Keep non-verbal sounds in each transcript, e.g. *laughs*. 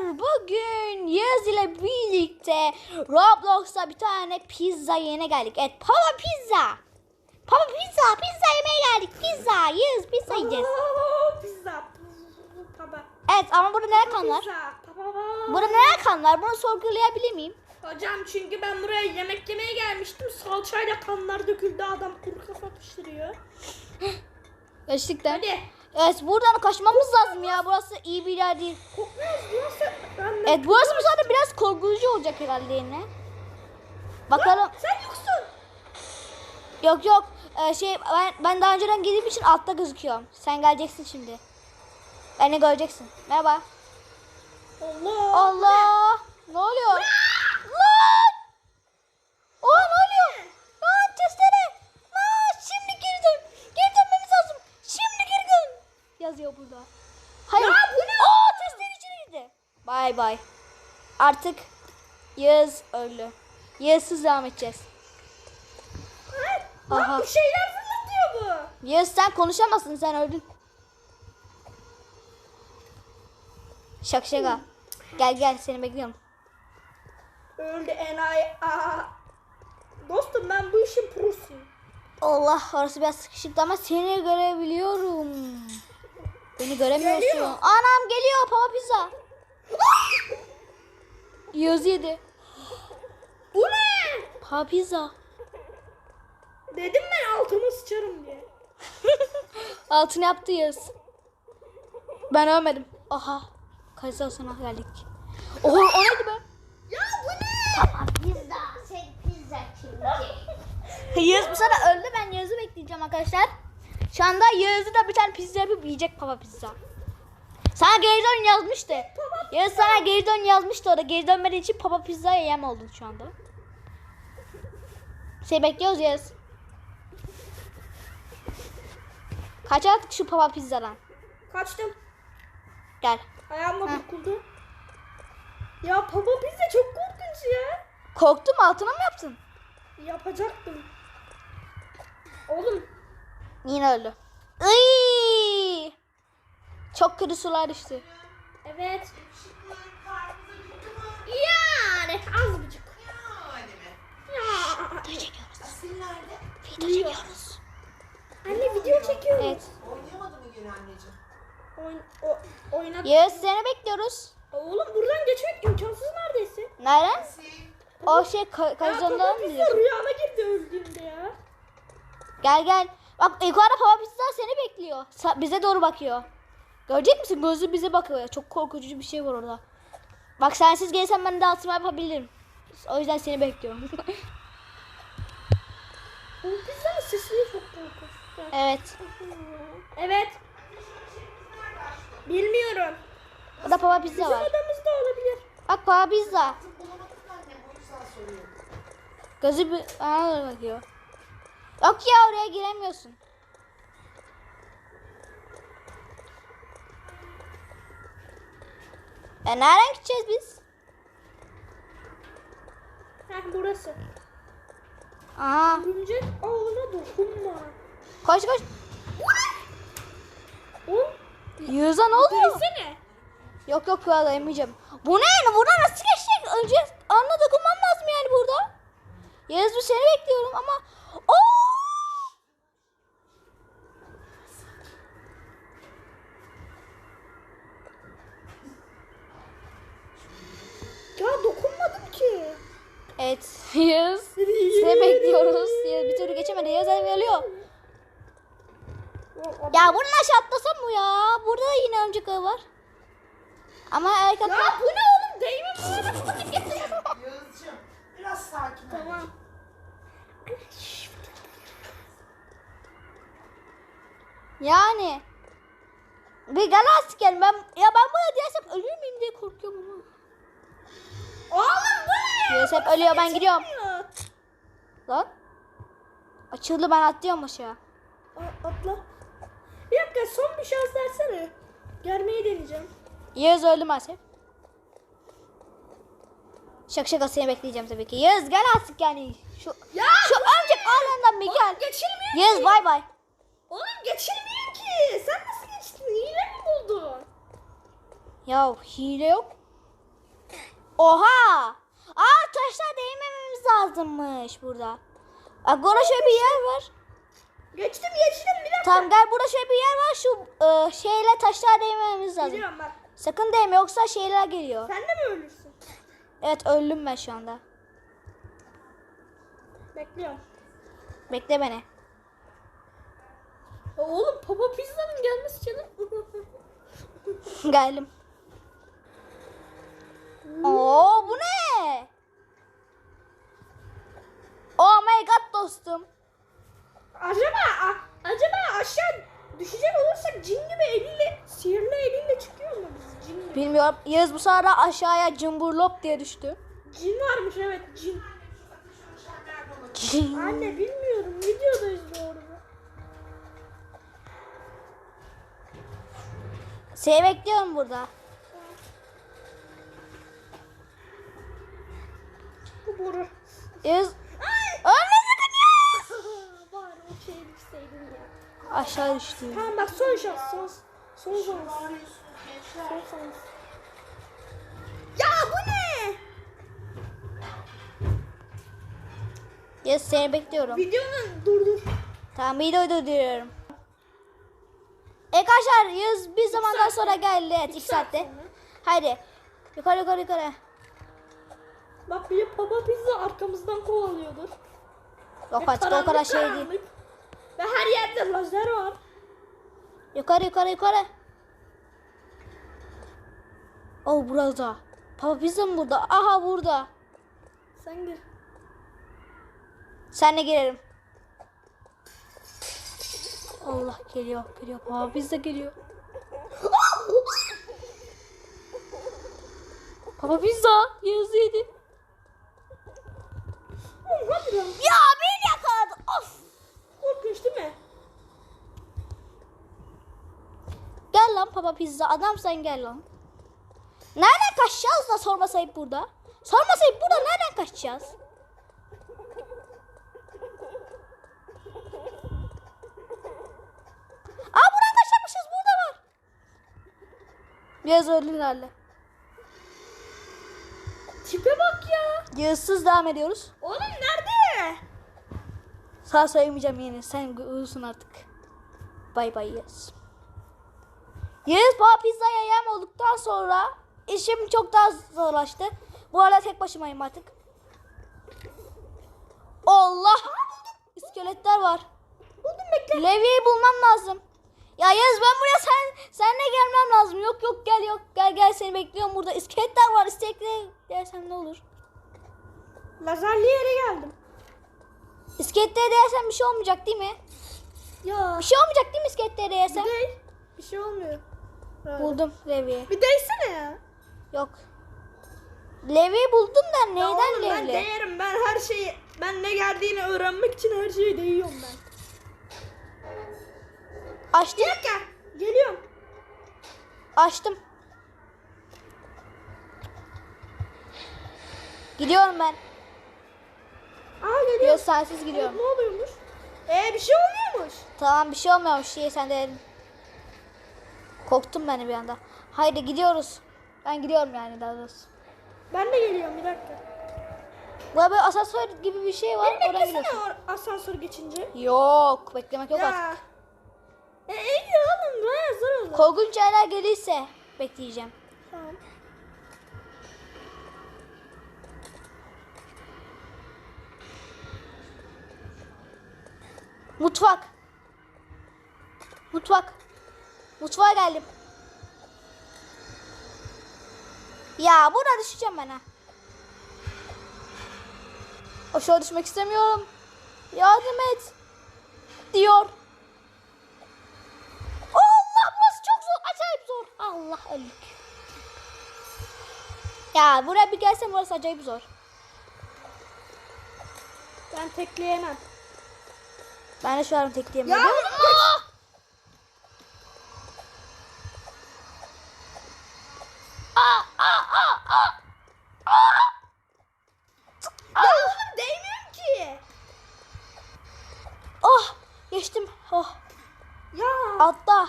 Bugün Yağız ile birlikte Roblox'ta bir tane pizza yene geldik. Evet Papa Pizza. Papa Pizza. Pizza yemeye geldik. Pizza. Yağız pizza yiyeceğiz. *laughs* Pizza. Evet ama burada ne kan var? Pizza. Baba. Burada ne kan var? Bunu sorgulayabilir miyim? Hocam çünkü ben buraya yemek yemeye gelmiştim. Salçayla kanlar döküldü. Adam kuru kafa pişiriyor. Gerçekten. Hadi. Evet buradan kaçmamız lazım ya. Burası iyi bir yer değil. Kokmuyoruz. Burası. Ben de... Evet burası bu sefer biraz korkutucu olacak herhalde yine. Bakalım. Sen yoksun. Yok yok. Ee, şey ben, ben daha önceden geldiğim için altta gözüküyorum. Sen geleceksin şimdi. Beni göreceksin. Merhaba. Allah. Allah. Ne oluyor? Lan! Oha ne oluyor? Lan testere. Lan şimdi geri dön. Geri dönmemiz lazım. Şimdi geri dön. Yazıyor burada. Hayır. Ya bu ne? Aa içeri girdi. Bay bay. Artık Yağız öldü. Yağızsız devam edeceğiz. Lan Aha. bu şeyler fırlatıyor bu. Yağız sen konuşamazsın sen öldün. Şak şaka. Gel gel seni bekliyorum. Öldü enayi. Aa. Dostum ben bu işin prosuyum. Allah orası biraz sıkışıktı ama seni görebiliyorum. Beni göremiyorsun. Geliyor. Anam geliyor papa pizza. Yağız yedi. Bu ne? Papa pizza. Dedim ben altıma sıçarım diye. *laughs* Altını yaptı Yağız. Ben ölmedim. Aha. Kaysa sana geldik. Oha o neydi be? Ya bu ne? Pizza. Sen pizza kimdi? *laughs* Yağız bu sefer öldü. Ben Yağız'ı bekleyeceğim arkadaşlar. Şu anda Yağız'ı da bir tane pizza yapıp yiyecek papa pizza. Sana geri dön yazmıştı. Yağız sana geri dön yazmıştı orada. Geri dönmediği için papa pizza yem oldun şu anda. Seni bekliyoruz Yağız. Kaç artık şu papa pizzadan. Kaçtım. Gel. Ayağıma Heh. dokundu. Ya baba pizza çok korkunç ya. Korktun mu? Altına mı yaptın? Yapacaktım. Oğlum Yine öldü. Iy! Çok kötü sular düştü. evet. Yani azıcık. Yani mi? Ya. Video çekiyoruz. Video çekiyoruz. Anne video çekiyorum. Evet. Oynayamadı mı gene anneciğim? Oyun, o, oyna. Yağız seni bekliyoruz. Oğlum buradan geçmek imkansız neredeyse. Nereden? O şey ka- baba mı rüyama girdi öldüğümde ya. Gel gel. Bak yukarıda Papa Pizza seni bekliyor. Sa- bize doğru bakıyor. Görecek misin? Gözü bize bakıyor. Çok korkutucu bir şey var orada. Bak sensiz gelsen ben de altıma yapabilirim. O yüzden seni bekliyorum. *laughs* Bu pizzanın sesi çok korkunç. evet. Evet. Bilmiyorum. Burada Papa Pizza Bizim var. adamızda olabilir. Bak Papa Pizza. O. Gözü bir... Doğru bakıyor. Yok ya oraya giremiyorsun. E nereden gideceğiz biz? Heh burası. Aha. Örümcek ağına dokunma. Koş koş. Oğlum Yağız'a ne oluyor? gelsene. Yok yok ya dayamayacağım. Bu ne? Buradan nasıl geçecek? Önce anla dokunmam lazım yani burada. Yağız bu seni bekliyorum ama... Oo! Ya dokunmadım ki. Evet Yağız. Seni bekliyoruz. Yağız bir türlü geçemedi. Hadi geliyor. Ya buradan aşağı atlasam mı ya? Burada da yine örümcek ağı var. Ama erkek Ya bu ne oğlum? Değme bana. Yağız'cığım biraz sakin ol. Tamam. Yani. Bir gel. Ben, ya ben buraya diyersem ölür müyüm diye korkuyorum ama. Oğlum bu Yağız hep ölüyor ben gidiyorum. Lan. Açıldı ben atlıyorum aşağı. A- Atla. Bir dakika son bir şans versene. Gelmeyi deneyeceğim. Yağız öldü maalesef. Şaka şaka seni bekleyeceğim tabii ki. Yağız gel artık yani. Şu, Ya şu örümcek ağlarından bir gel. geçilmiyor ki. bay bay. Oğlum geçilmiyor ki. Sen nasıl geçtin? Hile mi buldun? Ya hile yok. Oha! Aa taşlar değmememiz lazımmış burada. Bak burada şöyle bir yer var. Geçtim geçtim bir dakika. Tamam gel burada şöyle bir yer var. Şu e, şeyle taşlar değmememiz lazım. Biliyorum bak. Sakın değme yoksa şeyler geliyor. Sen de mi ölürsün? Evet öldüm ben şu anda. Bekliyorum. Bekle beni. Ya oğlum Papa Pizza'nın gelmesi canım. *laughs* Geldim. Oo bu ne? Oh my god dostum. acaba a- acaba aşağı düşecek olursak cin gibi eliyle sihirli eliyle çıkıyor mu biz cin? Bilmiyorum. Yağız bu sırada aşağıya cumburlop diye düştü. Cin varmış evet cin. Olabilir? Anne bilmiyorum videodayız doğru. Seni bekliyorum burada. Bu boru. Yağız. Ölme sakın Yağız. *laughs* Bari o şeye düşseydin ya. Aşağı düştü. Tamam bak son şans son son şans. Son şans. Ya bu ne? Yağız seni bekliyorum. Videonu durdur. Tamam videoyu durduruyorum. Arkadaşlar Yağız bir zamandan sonra geldi. Evet 2 saat saatte. sonra. Haydi. Yukarı yukarı yukarı. Bak bir Papa Pizza arkamızdan kovalıyordur. Yok Ve artık o kadar şey değil. karanlık. Ve her yerde lazer var. Yukarı yukarı yukarı. Oh burada. Papa pizza mı burada? Aha burada. Sen gir. Senle girelim. Allah geliyor geliyor. Papa pizza geliyor. Papa pizza. Yedi. Lan. Ya beni yakaladı. Of. Korkunç değil mi? Gel lan Papa pizza. Adam sen gel lan. Nereden kaçacağız da sorma sayıp burada? Sorma sayıp burada nereden kaçacağız? Aa buradan kaçacakmışız burada var. Biraz öldü herhalde. Tipe bak ya. Yağızsız devam ediyoruz. Oğlum nerede? Sağ saymayacağım yine. Sen uyusun artık. Bay bay Yağız. Yağız Papa pizzaya yem olduktan sonra işim çok daha zorlaştı. Bu arada tek başımayım artık. Allah! İskeletler var. Buldum bekle. Levi'yi bulmam lazım. Ya Yağız ben buraya sen senle gelmem lazım. Yok yok gel yok gel gel seni bekliyorum burada. İskeletler var. İskeletler dersem ne olur? Lazerli yere geldim. İskeletlere değersem bir şey olmayacak değil mi? Ya. Bir şey olmayacak değil mi iskeletlere değersem? Bir değil. Bir şey olmuyor. Böyle. Buldum Levi'yi. Bir değsene ya. Yok. Levi'yi buldum da Ya neyden oğlum ben Levi? değerim. Ben her şeyi, ben ne geldiğini öğrenmek için her şeyi değiyorum ben. Açtım. Bir dakika. Geliyorum. Açtım. Gidiyorum ben. Aa geliyor. Biraz sensiz gidiyorum. Ne oluyormuş? Ee bir şey olmuyormuş. Tamam bir şey olmuyormuş. Şey sen de Korktum ben de bir anda. Haydi gidiyoruz. Ben gidiyorum yani daha doğrusu. Ben de geliyorum bir dakika. Burada böyle asansör gibi bir şey var. Beni Oradan beklesene gidiyorsun. asansör geçince. Yok. Beklemek yok artık. E iyi oğlum ne zor olur. Korkunç yerler gelirse bekleyeceğim. tamam. Mutfak. Mutfak. Mutfağa geldim. Ya burada düşeceğim ben ha. Aşağı düşmek istemiyorum. Yardım et. Diyor. Allah burası çok zor. Acayip zor. Allah öldük. Ya buraya bir gelsem burası acayip zor. Ben tekleyemem. Ben de şu an kaç. Ya ki. Oh geçtim. Oh. Ya. Atla.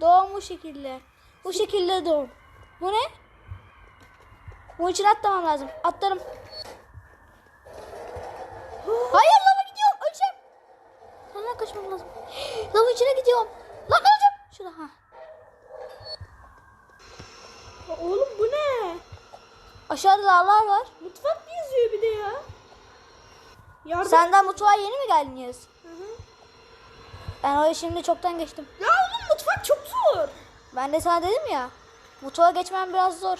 Doğum bu şekilde. Bu şekilde doğum. Bu ne? Bunun için atlamam lazım. Atlarım. Hayır lava gidiyorum. Öleceğim. Senden kaçmam lazım. Lava içine gidiyorum. Lan öleceğim. Şurada ha. Ya Oğlum bu ne? Aşağıda dağlar var. Mutfak yazıyor bir de ya. Yardım. Senden mutfağa yeni mi geldin Yağız? Hı hı. Ben orayı şimdi çoktan geçtim. Ya oğlum mutfak çok zor. Ben de sana dedim ya. Mutfağa geçmem biraz zor.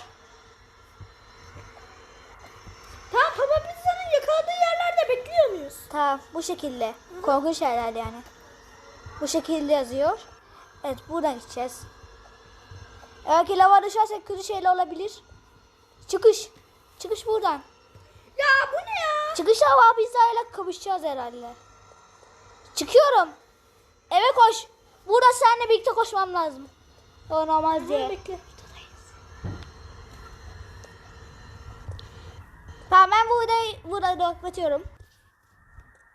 Tamam Papa Pizza'nın yakaladığı yerlerde bekliyor muyuz? Tamam bu şekilde. Korkunç şeyler yani. Bu şekilde yazıyor. Evet buradan gideceğiz. Eğer ki lava düşersek kötü şeyler olabilir. Çıkış. Çıkış buradan. Ya bu ne ya? Çıkış hava pizzayla kavuşacağız herhalde. Çıkıyorum. Eve koş. Burada seninle birlikte koşmam lazım. O normal Ha, diye. bekle. Tamam ben bu videoyu burada kapatıyorum.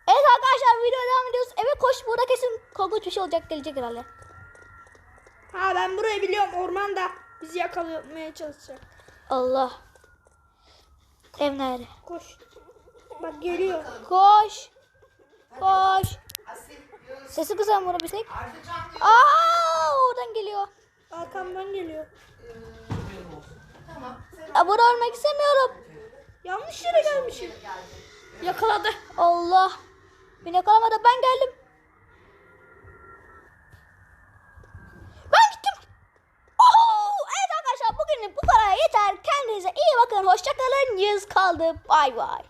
Evet arkadaşlar video devam ediyoruz. Eve koş burada kesin korkunç bir şey olacak gelecek herhalde. Ha ben burayı biliyorum ormanda. Bizi yakalamaya çalışacak. Allah. Ev nerede? Koş. Bak geliyor. Koş. Koş. Sesi kısalım vurabilsek. Ardıcan Yağız. Aa oradan geliyor. Arkamdan geliyor. Burada ölmek istemiyorum. Yanlış yere gelmişim. Yakaladı. Allah. Beni yakalamadı ben geldim. Ben gittim. Oo, evet arkadaşlar bugünlük bu kadar yeter. Kendinize iyi bakın. Hoşçakalın. Yüz kaldı. Bay bay.